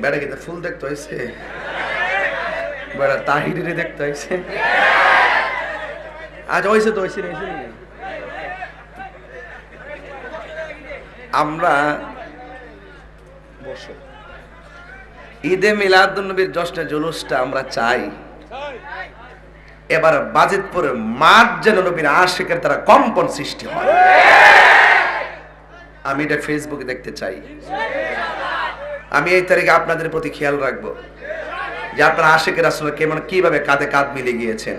বেড়া কিন্তু ফুল দেখতে হয়েছে। বেড়া তাহিরে দেখতে হয়েছে। আজ হয়েছে তো হয়েছে আমরা বসো। ঈদে মিলাদুন্নবীর জশ্নে জুলুসটা আমরা চাই। এবার বাজিতপুরে মাঠ যেন নবীর আশেকের তারা কম্পন সৃষ্টি হয়। আমি এটা ফেসবুকে দেখতে চাই। আমি এই তারিখে আপনাদের প্রতি খেয়াল রাখব যে আপনারা আশেকের আসলে কেমন কীভাবে কাঁধে কাঁধ মিলে গিয়েছেন।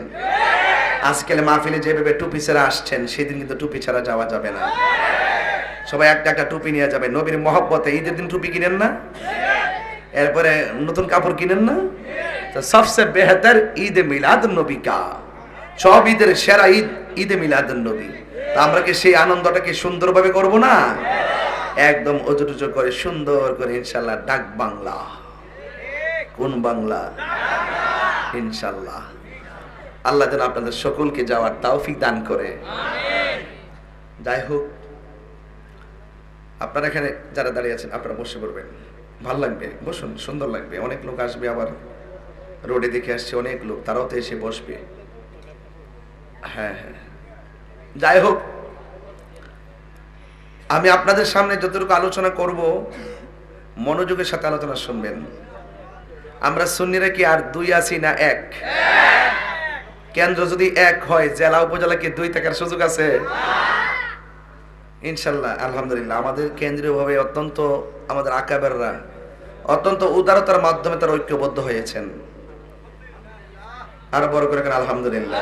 আজকাল মাহফিলে যেভাবে টুপি ছাড়া আসছেন, সেদিন কিন্তু টুপি ছাড়া যাওয়া যাবে না। সবাই একটা একটা টুপি নিয়ে যাবে। নবীর মহব্বতে ঈদের দিন টুপি কিনেন না? এরপরে নতুন কাপড় কিনেন না? তো সবসে বেহতর ঈদ মিলাদ নবী কা। সব ঈদের সেরা ঈদ, ঈদে মিলাদ নবী। তা আমরা কি সেই আনন্দটাকে সুন্দরভাবে করব না? একদম অজুটুজু করে সুন্দর করে ইনশাল্লাহ ডাক বাংলা। কোন বাংলা? ইনশাল্লাহ। আল্লাহ যেন আপনাদের সকলকে যাওয়ার তাওফিক দান করে। যাই হোক, আপনারা এখানে যারা দাঁড়িয়ে আছেন, আপনারা বসে পড়বেন। ভালো লাগবে, বসুন, সুন্দর লাগবে। অনেক লোক আসবে আবার। রোডে দেখে আসছে অনেক লোক, তারাও তো এসে বসবে। হ্যাঁ হ্যাঁ। যাই হোক আমি আপনাদের সামনে যতটুকু আলোচনা করব, মনোযোগের সাথে আলোচনা শুনবেন। আমরা সুন্নিরা কি আর দুই আছি না এক? কেন্দ্র যদি এক হয়, জেলা উপজেলা কি দুই থাকার সুযোগ আছে? ইনশাল্লাহ, আলহামদুলিল্লাহ। আমাদের কেন্দ্রীয়ভাবে অত্যন্ত, আমাদের আকাবেররা অত্যন্ত উদারতার মাধ্যমে তারা ঐক্যবদ্ধ হয়েছেন। আরও বড় করে আলহামদুলিল্লাহ।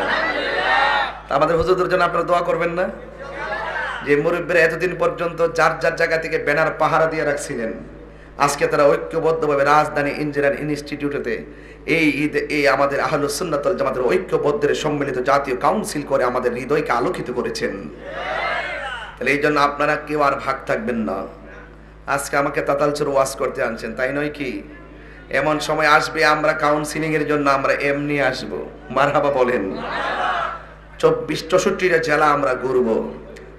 আমাদের হুজুরদের জন্য আপনারা দোয়া করবেন না? যে মুরব্বীরা এতদিন পর্যন্ত যার যার জায়গা থেকে ব্যানার পাহারা দিয়ে রাখছিলেন, আজকে তারা ঐক্যবদ্ধভাবে রাজধানী ইঞ্জিনিয়ার ইনস্টিটিউটেতে এই ঈদ, এই আমাদের আহলু সুন্নাতল জামাতের ঐক্যবদ্ধের সম্মিলিত জাতীয় কাউন্সিল করে আমাদের হৃদয়কে আলোকিত করেছেন। তাহলে এই জন্য আপনারা কেউ আর ভাগ থাকবেন না। আজকে আমাকে তাতালচুর ওয়াজ করতে আনছেন, তাই নয় কি? এমন সময় আসবে আমরা কাউন্সিলিং এর জন্য, আমরা এমনি আসব। মারহাবা বলেন, চব্বিশ, চৌষট্টিটা জেলা আমরা ঘুরব।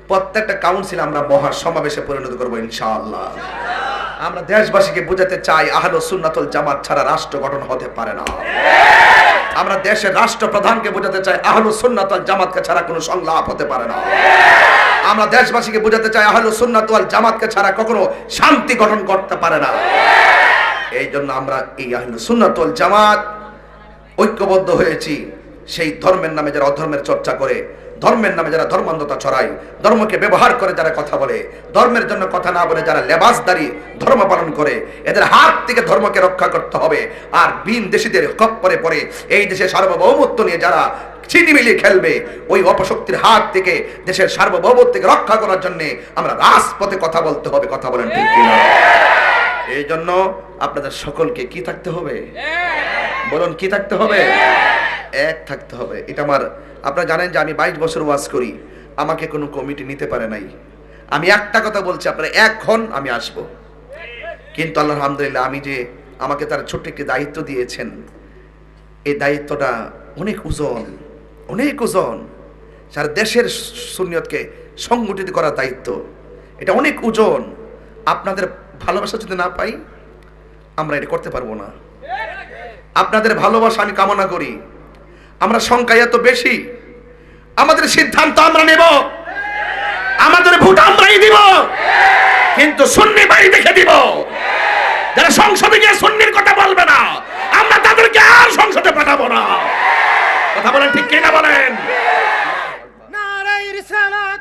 প্রত্যেকটা কাউন্সিল আমরা মহা সমাবেশে পরিণত করব ইনশাআল্লাহ। আমরা দেশবাসীকে বোঝাতে চাই, আহলো সুন্নাতুল জামাত ছাড়া রাষ্ট্র গঠন হতে পারে না। আমরা দেশের রাষ্ট্রপ্রধানকে বোঝাতে চাই, আহলো সুন্নাতুল জামাতকে ছাড়া কোনো সংলাপ হতে পারে না। আমরা দেশবাসীকে বোঝাতে চাই, আহলো সুন্নাতুল জামাতকে ছাড়া কখনো শান্তি গঠন করতে পারে না। এই জন্য আমরা এই আহলো সুন্নাতুল জামাত ঐক্যবদ্ধ হয়েছি। সেই ধর্মের নামে যারা অধর্মের চর্চা করে ধর্মের নামে যারা ধর্মান্ধতা ছড়ায়, ধর্মকে ব্যবহার করে যারা কথা বলে, ধর্মের জন্য কথা না বলে যারা লেবাসদারি, ধর্ম পালন করে, এদের হাত থেকে ধর্মকে রক্ষা করতে হবে। আর বিন দেশিদের কপ্পরে পরে এই দেশে সার্বভৌমত্ব নিয়ে যারা ছিনিমিলি খেলবে, ওই অপশক্তির হাত থেকে দেশের সার্বভৌমত্বকে রক্ষা করার জন্য আমরা রাজপথে কথা বলতে হবে, কথা বলেন ঠিক কিনা? এই জন্য আপনাদের সকলকে কি থাকতে হবে? বলুন কি থাকতে হবে? এক থাকতে হবে। এটা আমার আপনারা জানেন যে আমি বাইশ বছর ওয়াজ করি। আমাকে কোনো কমিটি নিতে পারে নাই। আমি একটা কথা বলছি আপনারা এক হন আমি আসব। কিন্তু আল্লাহ আলহামদুলিল্লাহ আমি যে আমাকে তার ছোট্ট একটি দায়িত্ব দিয়েছেন এই দায়িত্বটা অনেক ওজন অনেক ওজন। সারা দেশের সুনিয়তকে সংগঠিত করার দায়িত্ব। এটা অনেক ওজন। আপনাদের ভালোবাসা যদি না পাই, আমরা এটা করতে পারব না। আপনাদের ভালোবাসা আমি কামনা করি। আমরা সংখ্যা এত বেশি, আমাদের সিদ্ধান্ত আমরা নেব। আমাদের ভোট আমরাই দিব। কিন্তু সুন্নি বাড়ি দেখে দিব। যারা সংসদে গিয়ে সুন্নির কথা বলবে না, আমরা তাদেরকে আর সংসদে পাঠাবো না। কথা বলেন ঠিক কিনা বলেন? নারাই রিসালাত।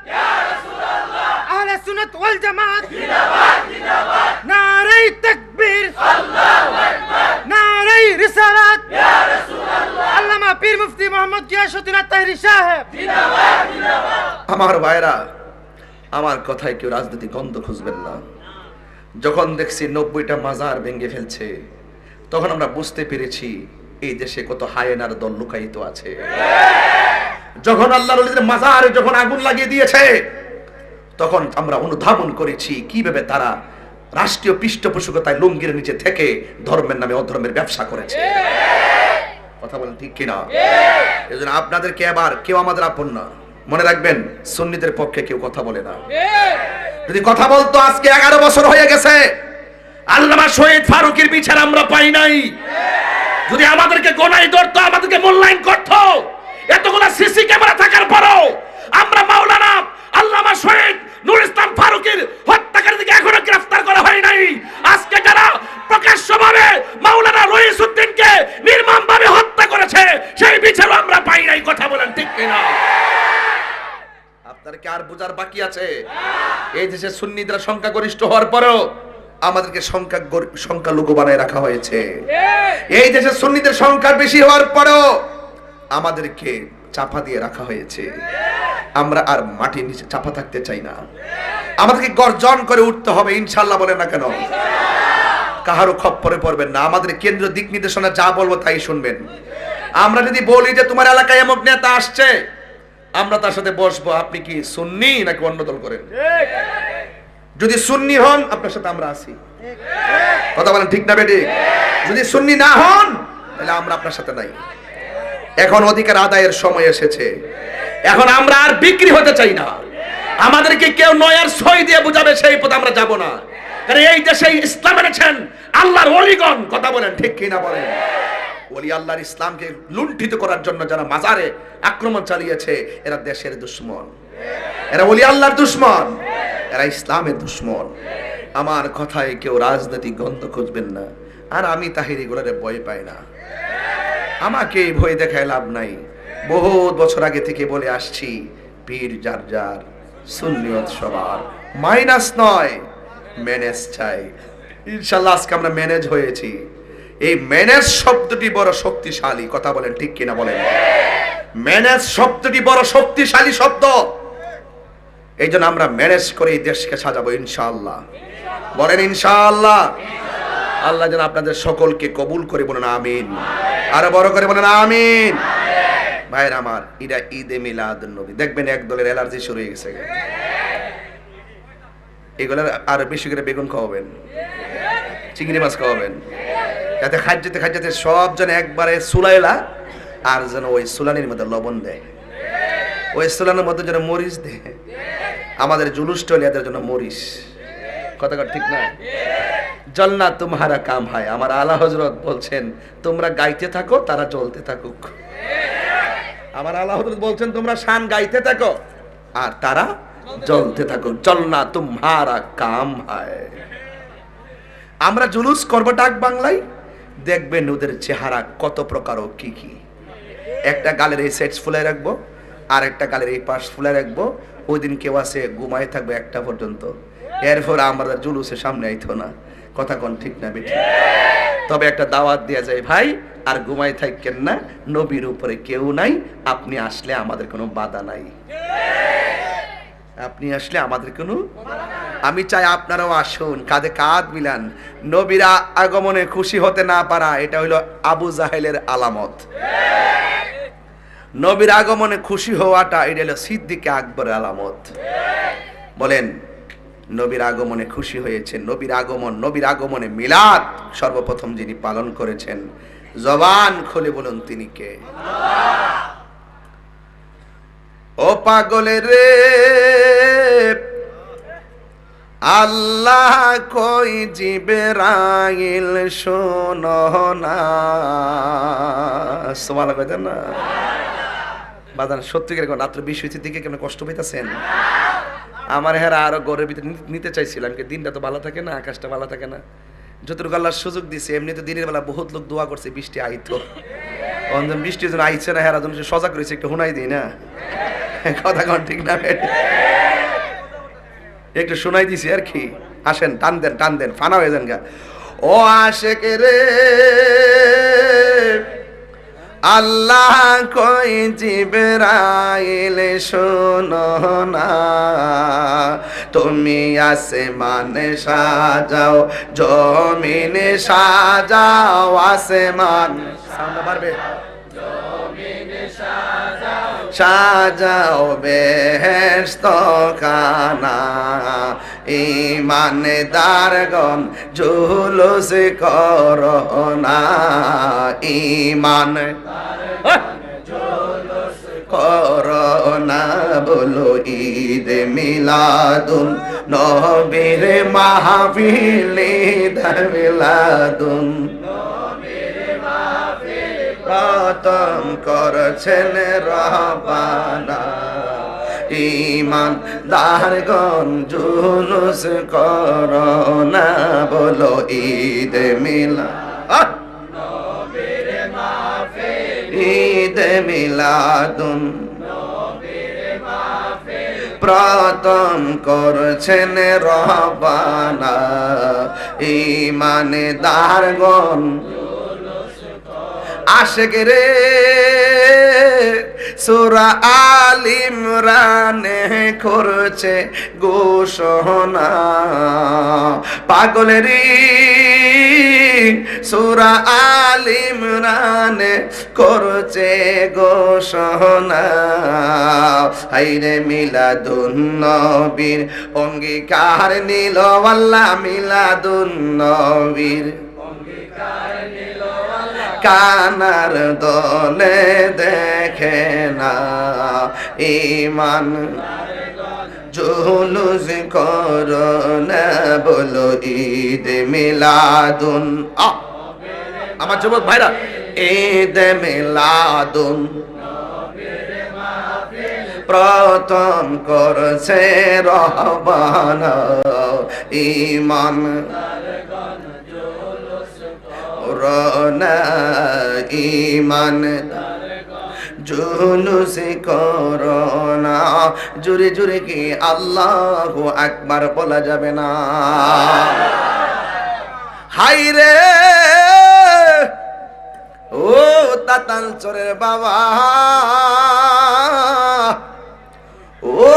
আহলে সুনত ওয়াল জামাত। জিন্দাবাদ জিন্দাবাদ তাকবীর। আল্লাহু আকবার রিসালাত। ইয়া রাসূলুল্লাহ আল্লামা পীর মুফতি মোহাম্মদ গিয়াসউদ্দিন তাহরি সাহেব। জিন্দাবাদ জিন্দাবাদ আমার ভাইরা, আমার কথায় কেউ রাজনীতি গন্ধ খুঁজবেন না। যখন দেখছি নব্বইটা মাজার ভেঙে ফেলছে, তখন আমরা বুঝতে পেরেছি এই দেশে কত হায়েনার দল লুকায়িত আছে। যখন আল্লাহ মাজার যখন আগুন লাগিয়ে দিয়েছে তখন আমরা অনুধাবন করেছি, কীভাবে তারা রাষ্ট্রীয় পৃষ্ঠপোষকতায় লুঙ্গির নিচে থেকে ধর্মের নামে অধর্মের ব্যবসা করেছে। কথা বলেন ঠিক কিনা? এই জন্য আপনাদেরকে এবার কেউ আমাদের আপন না। মনে রাখবেন, সুন্নিদের পক্ষে কেউ কথা বলে না। যদি কথা বলতো, আজকে এগারো বছর হয়ে গেছে। আল্লামা শহীদ ফারুকের বিচার আমরা পাই নাই। যদি আমাদেরকে গোনাই ধরতো, আমাদেরকে মূল্যায়ন করতো এতগুলা সিসি ক্যামেরা থাকার পরও আমরা মাওলানা আল্লামা শহীদ নুর ইসলাম ফারুকের হত্যাকারীদেরকে এখনও গ্রেফতার করা হয় নাই আজকে যারা প্রকাশ্যভাবে মাওলানা রইস উদ্দিনকে নির্মমভাবে হত্যা করেছে সেই বিচারও আমরা পাই নাই কথা বলেন ঠিক কিনা আপনার কি আর বোঝার বাকি আছে এই দেশে সুন্নিদের সংখ্যাগরিষ্ঠ হওয়ার পরেও আমাদেরকে সংখ্যা সংখ্যালঘু বানায় রাখা হয়েছে। এই দেশে সুন্নিদের সংখ্যা বেশি হওয়ার পরেও আমাদেরকে চাপা দিয়ে রাখা হয়েছে। আমরা আর মাটির নিচে চাপা থাকতে চাই না। আমাদেরকে গর্জন করে উঠতে হবে ইনশাল্লাহ বলে না কেন? কাহারও খপ্পরে পড়বেন না আমাদের কেন্দ্র দিক নির্দেশনা যা বলব তাই শুনবেন। আমরা যদি বলি যে তোমার এলাকায় এমক নেতা আসছে আমরা তার সাথে বসবো। আপনি কি সুন্নি নাকি অন্য দল করেন? যদি সুন্নি হন আপনার সাথে আমরা আছি। কথা বলেন ঠিক না বেটি যদি সুন্নি না হন তাহলে আমরা আপনার সাথে নাই। এখন অধিকার আদায়ের সময় এসেছে। এখন আমরা আর বিক্রি হতে চাই না। আমাদেরকে কেউ নয়ার সই দিয়ে বুঝাবে সেই পথে আমরা যাব না। কারণ এই দেশে ইসলাম এনেছেন আল্লাহর অলিগণ। কথা বলেন ঠিক কিনা বলেন? ওলি আল্লাহর ইসলামকে লুণ্ঠিত করার জন্য যারা মাজারে আক্রমণ চালিয়েছে, এরা দেশের দুশ্মন। এরা ওলি আল্লাহর দুশ্মন। এরা ইসলামের দুশ্মন। আমার কথায় কেউ রাজনৈতিক গন্ধ খুঁজবেন না। আর আমি তাহির এগুলোরে ভয় পাই না। আমাকে ভয় দেখায় লাভ নাই। বহুত বছর আগে থেকে বলে আসছি, পীর যার যার সুন্নিয়ত সবার। মাইনাস নয়, ম্যানেজ চাই। ইনশাল্লাহ আজকে আমরা ম্যানেজ হয়েছি। এই ম্যানেজ শব্দটি বড় শক্তিশালী। কথা বলেন ঠিক কিনা বলেন? ম্যানেজ শব্দটি বড় শক্তিশালী শব্দ। এই জন্য আমরা ম্যানেজ করে এই দেশকে সাজাবো ইনশাআল্লাহ। বলেন ইনশাআল্লাহ। আল্লাহ যেন আপনাদের সকলকে কবুল করে বলেন আমিন। আরও বড় করে বলেন আমিন। ভাইয়ের আমার, এটা ঈদে মিলাদ নবী। দেখবেন এক দলের অ্যালার্জি শুরু হয়ে গেছে। এগুলোর আর বেশি করে বেগুন খাওয়াবেন। চিংড়ি মাছ খাওয়াবেন। যাতে খাদ্যতে খাদ্যতে সব যেন একবারে সুলাইলা আর যেন ওই সুলানির মধ্যে লবণ দেয়। ওই সুলানের মধ্যে যেন মরিচ দেয়। আমাদের জুলুস এদের জন্য মরিচ। কথা ঠিক না? জলনা তোমারা কাম হয়। আমার আলা হজরত বলছেন, তোমরা গাইতে থাকো, তারা জ্বলতে থাকুক। আমার আলা হজরত বলছেন, তোমরা শান গাইতে থাকো, আর তারা জ্বলতে থাকো জলনা তোমারা কাম হয়। আমরা জুলুস করব ডাক বাংলায় দেখবেন ওদের চেহারা কত প্রকার ও কি কি। একটা গালের এই সেটস ফুলে রাখব আর একটা গালের এই পাশ ফুলে রাখব ওই দিন কেউ আসে ঘুমায় থাকবে একটা পর্যন্ত। এরপর আমরা জুলুসের সামনে আইতো না। কথা কোন ঠিক না বেঠিক। তবে একটা দাওয়াত দেওয়া যায়, ভাই, আর ঘুমাই থাকেন না, নবীর উপরে কেউ নাই, আপনি আসলে আমাদের কোনো বাধা নাই। আপনি আসলে আমাদের কোনো আমি চাই আপনারাও আসুন, কাঁধে কাঁধ মিলান। নবীরা আগমনে খুশি হতে না পারা, এটা হইল আবু জাহেলের আলামত। নবীর আগমনে খুশি হওয়াটা, এটা হলো সিদ্দিকে আকবরের আলামত। বলেন, নবীর আগমনে খুশি হয়েছে নবীর আগমন, নবীর আগমনে মিলাদ সর্বপ্রথম যিনি পালন করেছেন, জবান খুলে বলুন তিনি কে? ও পাগলে রে, আল্লাহ কই জিবেরাইল শোনো না। সোমাল না বাদান সত্যিকার কোন রাত্র বিশ হইতে দিকে কেমন কষ্ট পাইতেছেন? আমার হেরা আরও গরের ভিতরে নিতে চাইছিলাম কি দিনটা তো ভালো থাকে না, আকাশটা ভালো থাকে না। যতটুকু আল্লাহর সুযোগ দিছে এমনি তো দিনের বেলা বহুত লোক দোয়া করছে, বৃষ্টি আইতো। অন্ধন বৃষ্টি যেন আইছে না হেরা যেন সজাগ রয়েছে, একটু শোনাই দিই, না? কথা কন ঠিক না একটু শোনাই দিছি আর কি। আসেন, টান দেন টান দেন, ফানা হয়ে যান গা। ও আশেক রে আল্লাহ কই জিবরাইল শোনো না। তুমি আসমানে সাজাও, জমিনে সাজাও, আসমান। সাউন্ড পারবে সাজাও বেহেস্ত খানা ইমানদারগণ জুলুস করোনা ইমান করোনা বলো ঈদ মিলাদুন। নবীর মাহফিলে মিলাদুন। প্রথম করছেন রহবানা ইমান দারগন জুলুস করোনা বলো ঈদ মিলা! ঈদ মিলাদুন। প্রথম করছেন রহবানা। ইমানে দারগন আশেক রে সুরা আল ইমরানে করছে ঘোষণা। পাগলেরই সুরা আল ইমরানে করছে ঘোষণা। হাইরে মিলাদুন নবীর অঙ্গীকার নীল আল্লাহ মিলাদুন নবীর। কানার দলে দেখে না ইমান। জুলুস করোনা বলো ঈদ মিলাদুন! আমার যুবক ভাইরা, ঈদ মিলাদুন। প্রথম করছে রহবানা ইমান। রনা ইমান। জুলুস করোনা। জুরে জুরে কি আল্লাহ একবার বলা যাবে না? হাই রে ও তাতাল চোরের বাবা। ও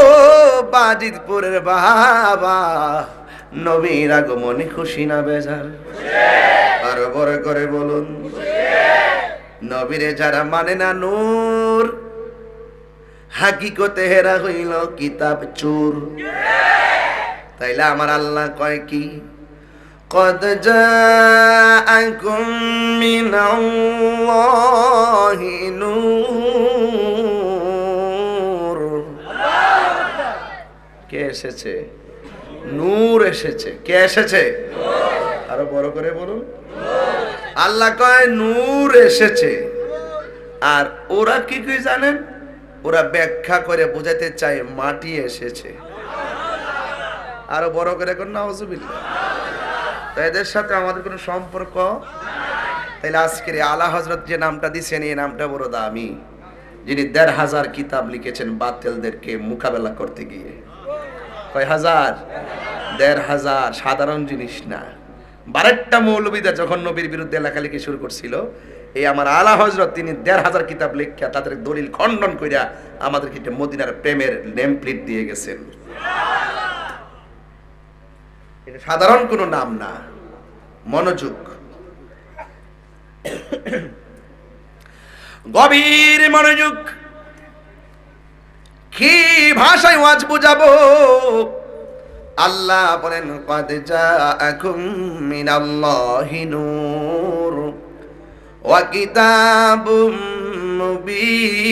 বাজিতপুরের বাবা। নবীর আগমনে খুশি না বেজার আরো বড় করে বলুন নবীরে যারা মানে না নূর হাকিকতে হেরা হইল কিতাব চুর তাইলে আমার আল্লাহ কয় কি قد جاءكم من الله نور কে এসেছে নূর এসেছে। কে এসেছে? আরও বড় করে বলুন। আল্লাহ কয়, নূর এসেছে। আর ওরা কি কি জানেন? ওরা ব্যাখ্যা করে বোঝাতে চায়, মাটি এসেছে। আরও বড় করে কোন নাউজুবিল্লাহ তো এদের সাথে আমাদের কোনো সম্পর্ক? তাইলে আজকের আলা হজরত যে নামটা দিচ্ছেন এই নামটা বড় দামি। যিনি দেড় হাজার কিতাব লিখেছেন বাতিলদেরকে মোকাবেলা করতে গিয়ে। কয় হাজার? দেড় হাজার, সাধারণ জিনিস না। বারেকটা মৌলবীরা যখন নবীর বিরুদ্ধে লেখালেখি শুরু করছিল, এই আমার আলা হজরত তিনি দেড় হাজার কিতাব লেখা তাদের দলিল খণ্ডন কইরা আমাদের একটা মদিনার প্রেমের নেম প্লেট দিয়ে গেছেন। এটা সাধারণ কোনো নাম না, মনোযোগ। গভীর মনোযোগ কি ভাষায় ওয়াজ বুঝাবো? আল্লাহ বলেন, কদ জাআকুম মিনাল্লাহি নূর ওয়া কিতাবুম মুবিন।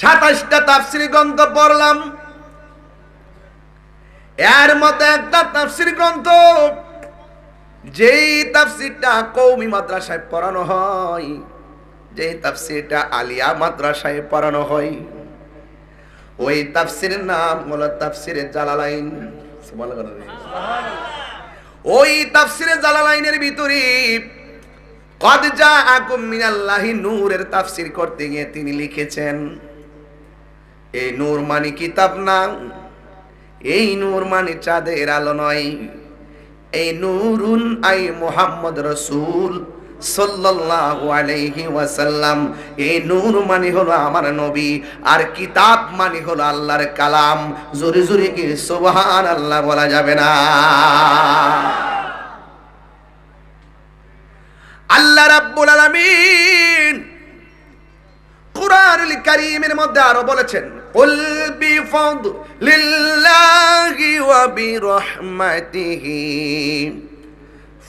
সাতাশটা তাফসির গ্রন্থ পড়লাম। এর মতো একটা তাফসির গ্রন্থ যেই তাফসিরটা কৌমি মাদ্রাসায় পড়ানো হয়, যেই তাফসিরটা আলিয়া মাদ্রাসায় পড়ানো হয়, ওই তাফসিরের নাম হলো তাফসিরে জালালাইন। ওই তাফসিরে জালালাইনের ভিতরে কদ যা আকুম মিনাল্লাহি নূরের তাফসির করতে গিয়ে তিনি লিখেছেন এই নূর মানে কিতাব না, এই নূর মানে চাঁদের আলো নয় এই নুরুন, আই মোহাম্মদ রসুল সাল্লাল্লাহু আলাইহি ওয়াসাল্লাম। এই নূর মানে হলো আমার নবী, আর কিতাব মানে হলো আল্লাহর কালাম। জোরে জোরে কি সুবহান আল্লাহ বলা যাবে না? আল্লাহ রাব্বুল আলামিন কুরআনুল কারীমের মধ্যে আরও বলেছেন কুল বিফদলিল্লাহি ওয়া বিরহমাতিহি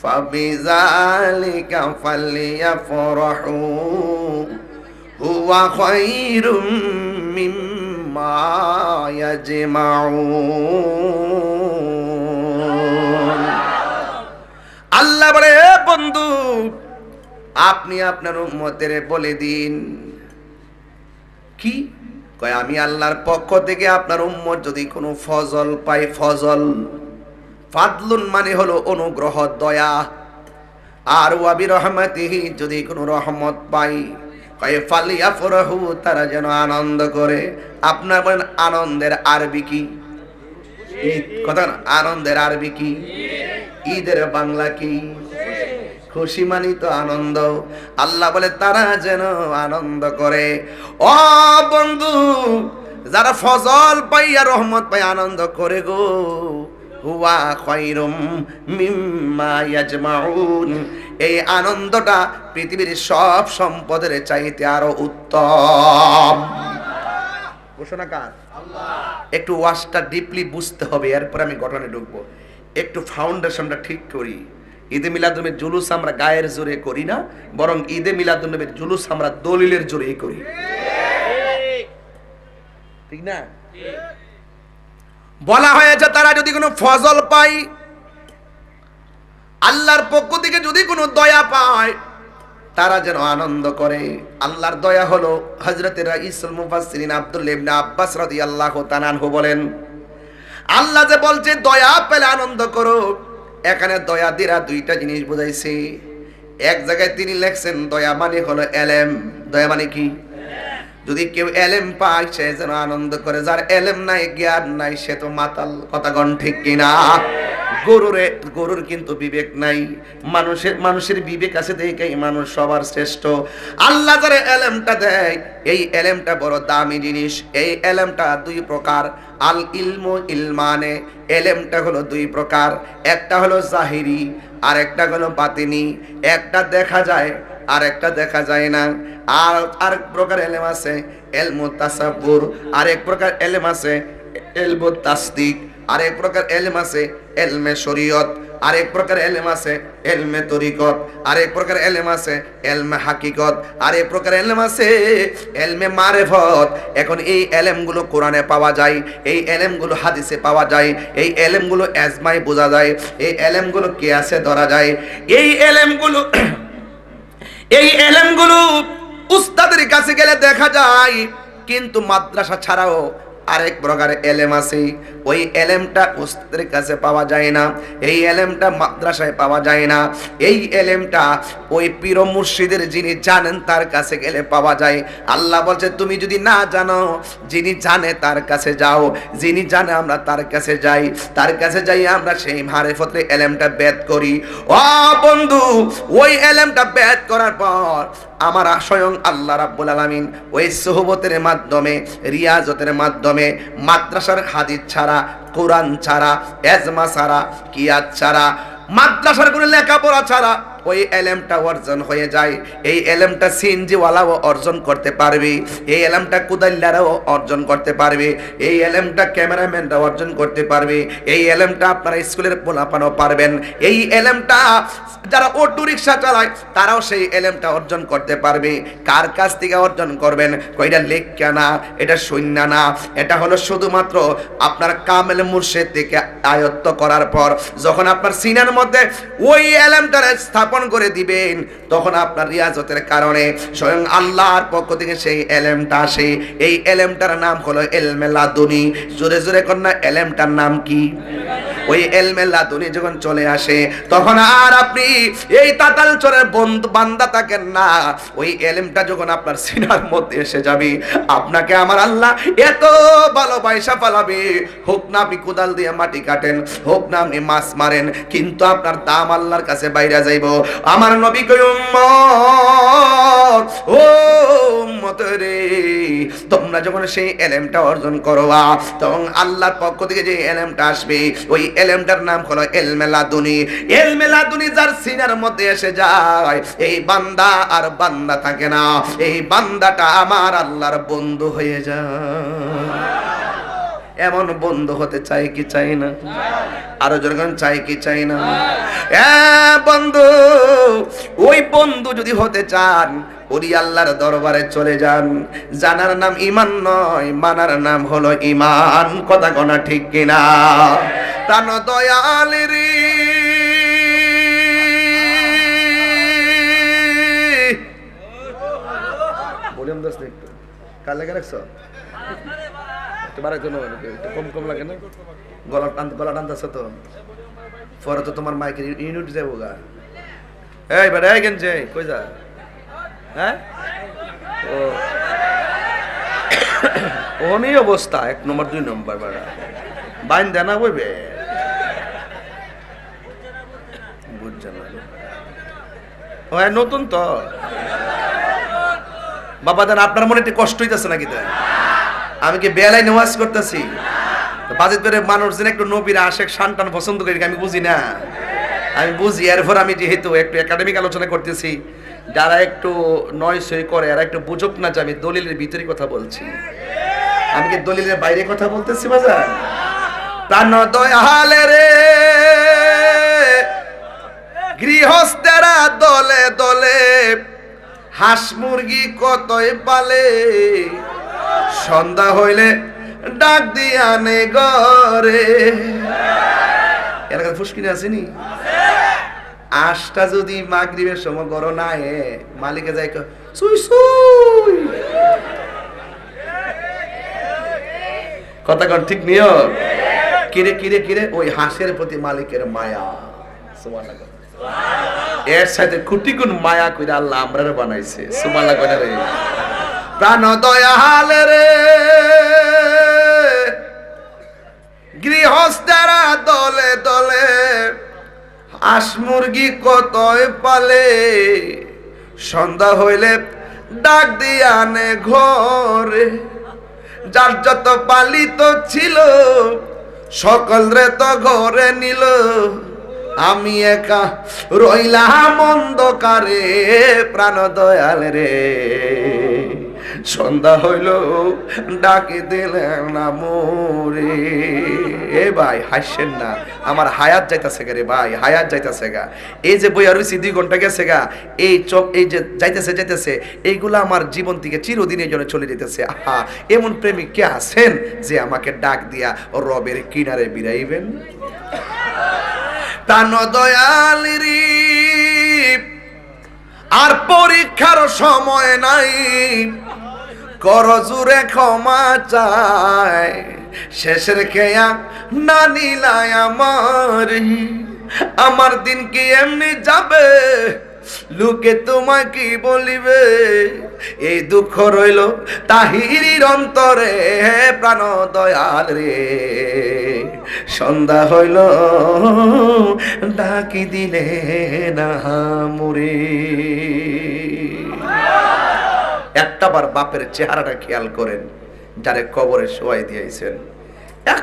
فبذلك فليفرحوا هو خير مما يجمعون আল্লাহ বলে "এ বন্ধু আপনি আপনার উম্মতের বলে দিন কি কয়, আমি আল্লাহর পক্ষ থেকে আপনার উম্মত যদি কোনো ফজল পাই, ফজল। ফাদলুন মানে হলো অনুগ্রহ, দয়া। আর ওয়াবি রহমাতিহি যদি কোনো রহমত পাই, কয়ে ফালিয়া ফরহু তারা যেন আনন্দ করে। আপনার বলেন, আনন্দের আরবি কি? ঈদ। কথা আনন্দের আরবি কি? ঈদের বাংলা কি? খুশি মানি তো আনন্দ। আল্লাহ বলে তারা যেন আনন্দ করে। ও বন্ধু যারা ফজল পাইয়া রহমত পাই আনন্দ করে গো হুয়া মিম্মা ইয়াজমাউন। এই আনন্দটা পৃথিবীর সব সম্পদের চাইতে আরও উত্তম। ঘোষণা কার? একটু ওয়াশটা ডিপলি বুঝতে হবে এরপর আমি ঘটনায় ঢুকবো। একটু ফাউন্ডেশনটা ঠিক করি। ঈদে মিলাদুমের জুলুস আমরা গায়ের জোরে করি না, বরং ঈদে মিলাদুমের জুলুস আমরা দলিলের জোরেই করি। ঠিক না? বলা হয়েছে, তারা যদি কোনো ফজল পায়, আল্লাহর পক্ষ থেকে যদি কোনো দয়া পায়, তারা যেন আনন্দ করে। আল্লাহর দয়া হলো হজরতের ইসুল মুফাসসিরিন আব্দুল্লাহ ইবনে আব্বাস রাদিয়াল্লাহু বলেন, আল্লাহ যে বলছে, দয়া পেলে আনন্দ করো। এখানে দয়া দিরা দুইটা জিনিস বোঝাইছে। এক জায়গায় তিনি লেখছেন, দয়া মানে হলো এলেম। দয়া মানে কি? যদি কেউ এলেম পায়, সে যেন আনন্দ করে। যার এলেম নাই, জ্ঞান নাই, সে তো মাতাল, কথা গণ ঠিক কিনা? গরুরে, গরুর কিন্তু বিবেক নাই। মানুষের মানুষের বিবেক আছে দেখেই মানুষ সবার শ্রেষ্ঠ। আল্লাহ যারা এলেমটা দেয়, এই এলেমটা বড় দামি জিনিস। এই এলেমটা দুই প্রকার, আল ইলমু ইলমানে। এলেমটা হলো দুই প্রকার, একটা হলো জাহিরি আর একটা হলো বাতিনি। একটা দেখা যায় আর একটা দেখা যায় না। আর আরেক প্রকার এলেম আছে, এলমু তাসাব্বুর। আরেক প্রকার এলেম আছে, এলমু তাসদিক। আরেক প্রকার এলেম আছে, এলমে শরীয়ত। আরেক প্রকার এলেম আছে, এলমে তরিকত। আরেক প্রকার এলেম আছে, এলমে হাকিকত। আরেক প্রকার এলেম আছে, এলমে মারেফত। এখন এই এলেমগুলো কোরআনে পাওয়া যায়, এই এলেমগুলো হাদিসে পাওয়া যায়, এই এলেমগুলো এজমাই বোঝা যায়, এই এলেমগুলো কেয়াসে ধরা যায়। এই এলেমগুলো এই এলেমগুলো উস্তাদের কাছে গেলে দেখা যায়, কিন্তু মাদ্রাসা ছাড়াও আরেক প্রকার এলেম আছে। ওই এলেমটা উস্তাদের কাছে পাওয়া যায় না, এই এলেমটা মাদ্রাসায় পাওয়া যায় না। এই এলেমটা ওই পীর মুর্শিদের যিনি জানেন তার কাছে গেলে পাওয়া যায়। আল্লাহ বলছে, তুমি যদি না জানো, যিনি জানে তার কাছে যাও, যিনি জানে আমরা তার কাছে যাই, তার কাছে যাই আমরা সেই মারেফতের এলেমটা বেদ করি। ও বন্ধু, ওই এলেমটা বেদ করার পর আমার স্বয়ং আল্লাহ রাব্বুল আলামিন ওই সোহবতের মাধ্যমে, রিয়াজতের মাধ্যমে মাদ্রাসার হাদিস ছাড়া কোরআন ছাড়া এজমা ছাড়া কিয়াত ছাড়া মাদ্রাসার কোনো লেখাপড়া ছাড়া ওই এলেমটা অর্জন হয়ে যায়। এই এলেমটা সিনজিওয়ালাও অর্জন করতে পারবে। এই এলেমটা কুদাল্লারাও অর্জন করতে পারবে। এই এলেমটা ক্যামেরাম্যানরা অর্জন করতে পারবে। এই এলেমটা আপনারা স্কুলের পোলাপানও পারবেন। এই এলেমটা যারা অটো রিক্সা চালায়, তারাও সেই এলেমটা অর্জন করতে পারবে। কার কাছ থেকে অর্জন করবেন? কইটা লেখা না এটা শূন্য না। এটা হলো শুধুমাত্র আপনার কামেল মুর্শেদ থেকে আয়ত্ত করার পর। যখন আপনার সিনার মধ্যে ওই এলেমটার স্থাপন করে দিবেন। তখন আপনার রিয়াজতের কারণে স্বয়ং আল্লাহর পক্ষ থেকে সেই এলেমটা আসে। এই এলেমটার নাম হলো এলমেলা দুনি জোরে জোরে কন্যা এলেমটার নাম কি? ওই এলমে লাদুনি যখন চলে আসে, তখন আর আপনি এই তাতাল চরের বন্ধু, বান্দা থাকেন না। ওই এলেমটা যখন আপনার সিনার মধ্যে এসে যাবে, আপনাকে আমার আল্লাহ এত ভালোবাসা পালাবে। হোক না আপনি কোদাল দিয়ে মাটি কাটেন, হোক না আপনি মাছ মারেন, কিন্তু আপনার দাম আল্লাহর কাছে বাইরে যাইব। আমার নবী কই উম্মত, ও উম্মত রে, তোমরা যখন সেই এলেমটা অর্জন করবা, তখন আল্লাহর পক্ষ থেকে যে এলেমটা আসবে, ওই এলেমটার নাম হলো এলমেলাদুনি। এলমেলাদুনি যার সিনার মধ্যে এসে যায়। এই বান্দা আর বান্দা থাকে না। এই বান্দাটা আমার আল্লাহর বন্ধু হয়ে যায়। এমন বন্ধু হতে চাই কি চাই না? আরও যখন চাই কি চাই না? বন্ধু, ওই বন্ধু যদি হতে চান ওরি আল্লাহর দরবারে চলে যান। জানার নাম ইমান নয়, মানার নাম হলো ইমান কথা কনা ঠিক কিনা? প্রাণ দয়ালেরি ভলিউম দোস্ত একটু। কার বাড়াই কম কম লাগে না? গলা টান, গলা টানতেছে তোমার মাইকের ইউনিট যাব গা। এই বেটা, এই গেঞ্জে, কই যা? হ্যাঁ? ওনি অবস্থা, এক নম্বর, দুই নম্বর বেড়া। বাইন দেয় না। বইবে নতুন তো। বাবা, দেন আপনার মনে একটু কষ্ট হইতেছে নাকি তাই আমি কি বেলাই নেওয়াজ করতেছি বাজেট করে মানুষ যেন একটু নবীর আশেক শানটান পছন্দ করি আমি বুঝি না। আমি বুঝি, এরপর আমি যেহেতু একটু একাডেমিক আলোচনা করতেছি যারা একটু নয় সই করে আর একটু বুঝুক না যে আমি দলিলের ভিতরে কথা বলছি। আমি কি দলিলের বাইরে কথা বলতেছি বাজার? প্রাণ দয়ালে রে। গৃহস্থেরা দলে দলে হাঁস মুরগি কতই পালে? সন্ধ্যা হইলে ডাক দিয়ে আনে ঘরে। এলাকার ফুসকিনে আসেনি আশটা যদি মাগরিবের সময় গরম না এ মালিকে যাই সুই সুই। কথা কন, ঠিক নিও কিরে কিরে কিরে? ওই হাঁসের প্রতি মালিকের মায়া। এর সাথে কোটি গুণ মায়া করে আল্লাহ আমরা বানাইছে। সুমালা করে রে। প্রাণ দয়াল রে। গৃহস্থেরা দলে দলে হাঁস মুরগি কতই পালে? সন্ধ্যা হইলে ডাক দিয়ে আনে ঘরে। যার যত পালিত ছিল, সকল রে তো ঘরে নিল। আমি একা রইলাম অন্ধকারে প্রাণ দয়াল রে। সন্ধ্যা হইল, ডাকে দিলেন না মোরে এ ভাই, হাসছেন না। আমার হায়াত যাইতাছে গা রে ভাই, হায়াত যাইতাছে গা। এই যে বই রয়েছি দুই ঘণ্টা গেছে গা। এই চোখ, এই যে যাইতেছে যাইতেছে, এইগুলো আমার জীবন থেকে চিরদিনের জন্য চলে যেতেছে। আহা, এমন প্রেমিক কে আছেন যে আমাকে ডাক দিয়া রবের কিনারে বিরাইবেন প্রাণ দয়ালিরি আর পরীক্ষার সময় নাই। কর জুড়ে ক্ষমা চায় শেষের খেয়া না নিলাই আমার। আমার দিন কি এমনি যাবে? লোকে তোমায় কি বলিবে? এই দুঃখ রইল তাহিরির অন্তরে। প্রাণ দয়াল রে। সন্ধ্যা হইল, ডাকি দিলে না মুরে একটাবার বাপের চেহারাটা খেয়াল করেন যারে কবরে শোয়াই দিয়েছেন।